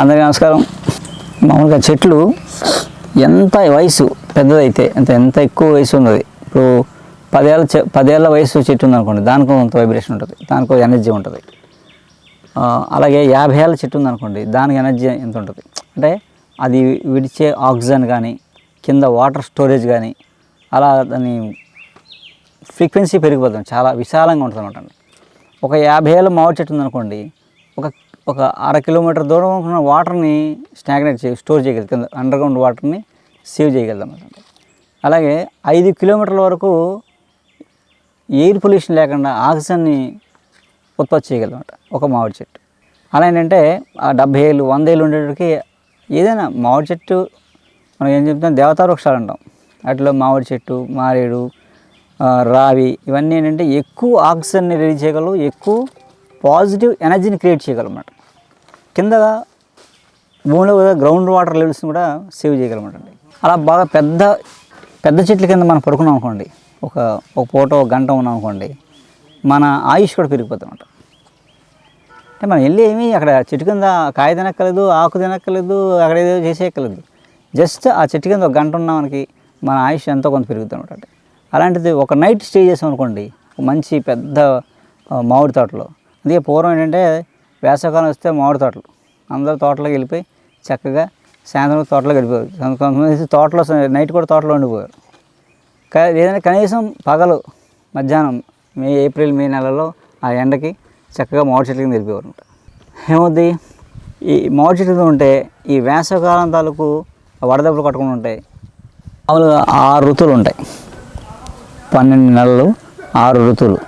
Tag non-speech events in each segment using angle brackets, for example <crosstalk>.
అందరికీ నమస్కారం. మామూలుగా చెట్లు ఎంత వయసు పెద్దదైతే ఎంత ఎంత ఎక్కువ వయసు ఉన్నది. ఇప్పుడు పదేళ్ళ చె పదేళ్ళ వయసు చెట్టు ఉందనుకోండి దానికో కొంత వైబ్రేషన్ ఉంటుంది దానికో ఎనర్జీ ఉంటుంది. అలాగే యాభై ఏళ్ళ చెట్టు ఉందనుకోండి దానికి ఎనర్జీ ఎంత ఉంటుంది? అంటే అది విడిచే ఆక్సిజన్ కానీ కింద వాటర్ స్టోరేజ్ కానీ అలా దాని ఫ్రీక్వెన్సీ పెరిగిపోతుంది చాలా విశాలంగా ఉంటుంది అనమాట ఒక యాభై ఏళ్ళ మామిడి చెట్టు ఉందనుకోండి ఒక ఒక అర కిలోమీటర్ దూరం ఉన్న వాటర్ని స్టాగ్నేట్ చే స్టోర్ చేయగలదు అండర్గ్రౌండ్ అండర్ గ్రౌండ్ వాటర్ని సేవ్ చేయగలుగుతాం అనమాట అలాగే ఐదు కిలోమీటర్ల వరకు ఎయిర్ పొల్యూషన్ లేకుండా ఆక్సిజన్ని ఉత్పత్తి చేయగలమాట ఒక మామిడి చెట్టు. అలా ఏంటంటే ఆ డెబ్బై ఏళ్ళు వంద ఏళ్ళు ఉండేటికి ఏదైనా మామిడి చెట్టు మనం ఏం చెప్తాం దేవతా వృక్షాలు అంటాం. వాటిలో మామిడి చెట్టు మారేడు రావి ఇవన్నీ ఏంటంటే ఎక్కువ ఆక్సిజన్ని రిలీజ్ చేయగలవు ఎక్కువ పాజిటివ్ ఎనర్జీని క్రియేట్ చేయగలమాట. కింద భూమిలో కూడా గ్రౌండ్ వాటర్ లెవెల్స్ని కూడా సేవ్ చేయగలమంటండి. అలా బాగా పెద్ద పెద్ద చెట్ల కింద మనం పడుకున్నాం అనుకోండి ఒక ఒక పూట ఒక గంట ఉన్నాం అనుకోండి మన ఆయుష్ కూడా పెరిగిపోతుందన్నమాట అంటే మనం వెళ్ళి ఏమీ అక్కడ చెట్టు కింద కాయ తినక్కలేదు ఆకు తినక్కలేదు అక్కడ ఏదో చేసేయక్కలేదు జస్ట్ ఆ చెట్టు కింద ఒక గంట ఉన్నా మనకి మన ఆయుష్ ఎంతో కొంత పెరుగుతుంది అనమాట అలాంటిది ఒక నైట్ స్టే చేసాం అనుకోండి ఒక మంచి పెద్ద మామిడి తోటలో అందుకే పూర్వం ఏంటంటే వేసవకాలం వస్తే మామిడి తోటలు. అందరూ తోటలోకి వెళ్ళిపోయి చక్కగా సాయంత్రం తోటలోకి వెళ్ళిపోయారు కొంతమంది తోటలో నైట్ కూడా తోటలో ఉండిపోయారు ఏదైనా కనీసం పగలు మధ్యాహ్నం మే ఏప్రిల్ మే నెలలో ఆ ఎండకి చక్కగా మామిడి చెట్ల కింద వెళ్ళిపోయారు ఏమవుద్ది? ఈ మామిడి చెట్లు ఉంటే ఈ వేసవకాలం తాలూకు వడదెబ్బలు కట్టుకుని ఉంటాయి. మామూలుగా ఆరు ఋతువులు ఉంటాయి. పన్నెండు నెలలు ఆరు ఋతువులు.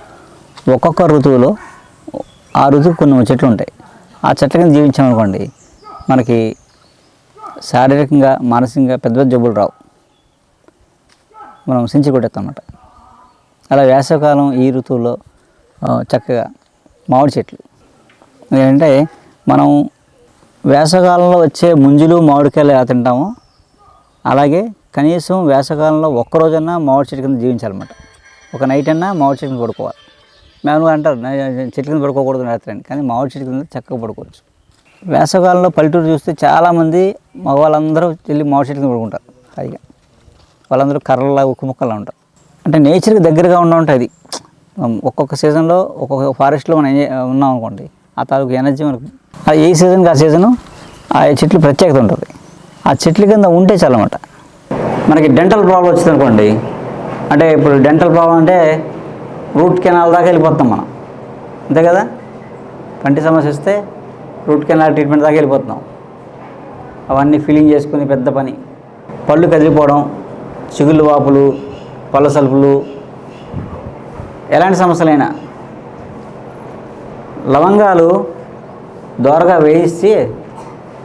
ఒక్కొక్క ఋతువులో ఆ ఋతువు కొన్ని చెట్లు ఉంటాయి. ఆ చెట్ల కింద జీవించామనుకోండి మనకి శారీరకంగా మానసికంగా పెద్ద పెద్ద జబ్బులు రావు. మనం సించి కొట్టేస్తాం అన్నమాట అలా వేసవకాలం ఈ ఋతువులో చక్కగా మామిడి చెట్లు. ఏంటంటే మనం వేసవకాలంలో వచ్చే ముంజులు మామిడికాయలు ఎలా తింటామో అలాగే కనీసం వేసవకాలంలో ఒక్కరోజన్నా మామిడి చెట్టు కింద జీవించాలన్నమాట. ఒక నైట్ అన్నా మామిడి చెట్టు కొడుకోవాలి పడుకోవాలి. మేము అంటారు చెట్ల కింద పడుకోకూడదు రాత్రి కానీ మామిడి చెట్టు కింద చక్కగా పడుకోవచ్చు. వేసవకాలంలో పల్లెటూరు చూస్తే చాలామంది మగవాళ్ళందరూ వెళ్ళి మామిడి చెట్ల కింద పడుకుంటారు హాయిగా. వాళ్ళందరూ కర్రలా ఉక్కు ముక్కలా ఉంటారు. అంటే నేచర్కి దగ్గరగా ఉండ ఉంటుంది ఒక్కొక్క సీజన్లో ఒక్కొక్క ఫారెస్ట్లో మనం ఉన్నాం అనుకోండి ఆ తాలూకు ఎనర్జీ మనకు ఆ ఏ సీజన్కి ఆ సీజను ఆ చెట్లు ప్రత్యేకత ఉంటుంది. ఆ చెట్ల కింద ఉంటే చాలన్నమాట. మనకి డెంటల్ ప్రాబ్లం వచ్చింది అనుకోండి అంటే ఇప్పుడు డెంటల్ ప్రాబ్లం అంటే రూట్ కెనాల్ దాకా వెళ్ళిపోతాం మనం. అంతే కదా? పంటి సమస్య వస్తే రూట్ కెనాల్ ట్రీట్మెంట్ దాకా వెళ్ళిపోతున్నాం. అవన్నీ ఫీలింగ్ చేసుకుని పెద్ద పని. పళ్ళు కదిలిపోవడం చిగుళ్ళు వాపులు పళ్ళ సలుపులు ఎలాంటి సమస్యలైనా. లవంగాలు దోరగా వేయించి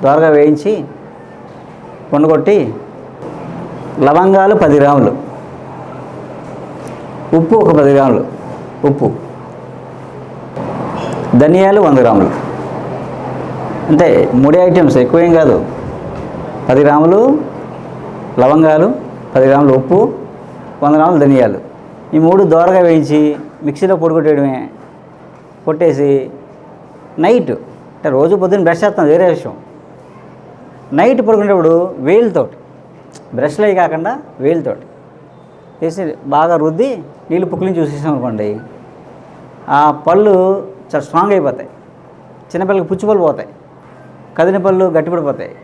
దోరగా వేయించి వండుకొట్టి లవంగాలు పది గ్రాములు. ఉప్పు ఒక పది గ్రాములు. ఉప్పు. ధనియాలు వంద గ్రాములు. అంటే మూడే ఐటమ్స్ ఎక్కువేం కాదు. పది గ్రాములు లవంగాలు పది గ్రాములు ఉప్పు వంద గ్రాములు ధనియాలు. ఈ మూడు దోరగా వేయించి మిక్సీలో పొడిగొట్టేయడమే. కొట్టేసి నైట్ అంటే రోజు పొద్దున్న బ్రష్ చేస్తాం వేరే విషయం. నైట్ పడుకునేటప్పుడు వేలుతోటి బ్రష్లు అవి కాకుండా వేలుతోటి. వేసి బాగా రుద్ది నీళ్ళు పుక్కులిని చూసేసాం అనుకోండి ఆ పళ్ళు చాలా స్ట్రాంగ్ అయిపోతాయి. చిన్నపిల్లలకి పుచ్చిపళ్ళు పోతాయి. కదిన పళ్ళు గట్టిపడిపోతాయి.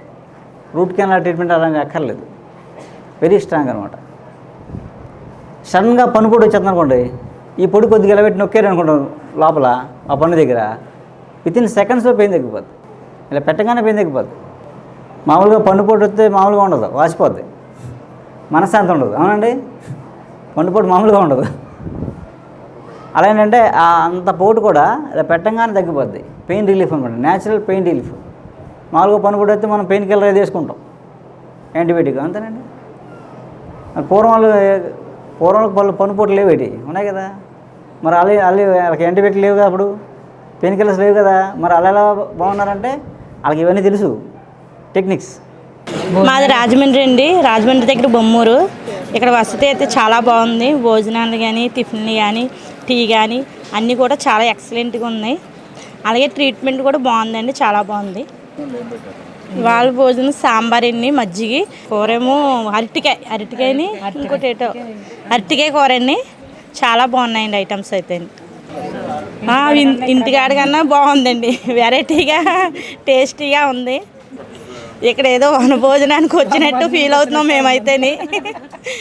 రూట్ కెనాల్ ట్రీట్మెంట్ అలాంటి అక్కర్లేదు. వెరీ స్ట్రాంగ్ అనమాట సడన్గా పన్ను పొడి వచ్చేస్తుంది అనుకోండి ఈ పొడి కొద్దిగా ఎలబెట్టి నొక్కారు అనుకుంటాం లోపల ఆ పన్ను దగ్గర. విత్ ఇన్ సెకండ్స్లో పెయిన్ తగ్గిపోద్ది. ఇలా పెట్టగానే పెయిన్ తగ్గిపోద్ది. మామూలుగా పన్ను పొడి వస్తే మామూలుగా ఉండదు వాసిపోద్ది. మనశ్శాంతి ఉండదు. అవునండి? మండిపోటు మామూలుగా ఉండదు. అలా ఏంటంటే అంత పోటు కూడా ఇలా పెట్టంగానే తగ్గిపోద్ది. పెయిన్ రిలీఫ్ అనమాట న్యాచురల్ పెయిన్ రిలీఫ్. మామూలుగా పన్ను పొడి వస్తే మనం పెయిన్ కిల్లర్ తీసుకుంటాం యాంటీబయాటిక్ అంతేనండి. పూర్వం వాళ్ళు పూర్వం పళ్ళు పన్నుపోట్లు లేవేటి ఉన్నాయి కదా. మరి అలా అల్లి వాళ్ళకి యాంటీబయాటిక్ లేవు కదా అప్పుడు. పెయిన్ కిల్లర్స్ లేవు కదా. మరి అలా ఎలా బాగున్నారంటే వాళ్ళకి ఇవన్నీ తెలుసు. టెక్నిక్స్. మాది రాజమండ్రి అండి. రాజమండ్రి దగ్గర బొమ్మూరు. ఇక్కడ వసతి అయితే చాలా బాగుంది. భోజనాలు కానీ టిఫిన్లు కానీ టీ కానీ అన్నీ కూడా చాలా ఎక్సలెంట్గా ఉన్నాయి. అలాగే ట్రీట్మెంట్ కూడా బాగుందండి. చాలా బాగుంది. వాళ్ళ భోజనం సాంబార్ అండి మజ్జిగి. కూరేమో అరటికాయ అరటికాయని ఇంకోటి ఏటో అరటికాయ కూర అండి. చాలా బాగున్నాయండి ఐటమ్స్ అయితే. ఆ, ఇంటికాడ కన్నా బాగుందండి. <laughs> వెరైటీగా టేస్టీగా <laughs> ఉంది. ఇక్కడ ఏదో వన <laughs> భోజనానికి వచ్చినట్టు ఫీల్ అవుతున్నాం మేమైతేని.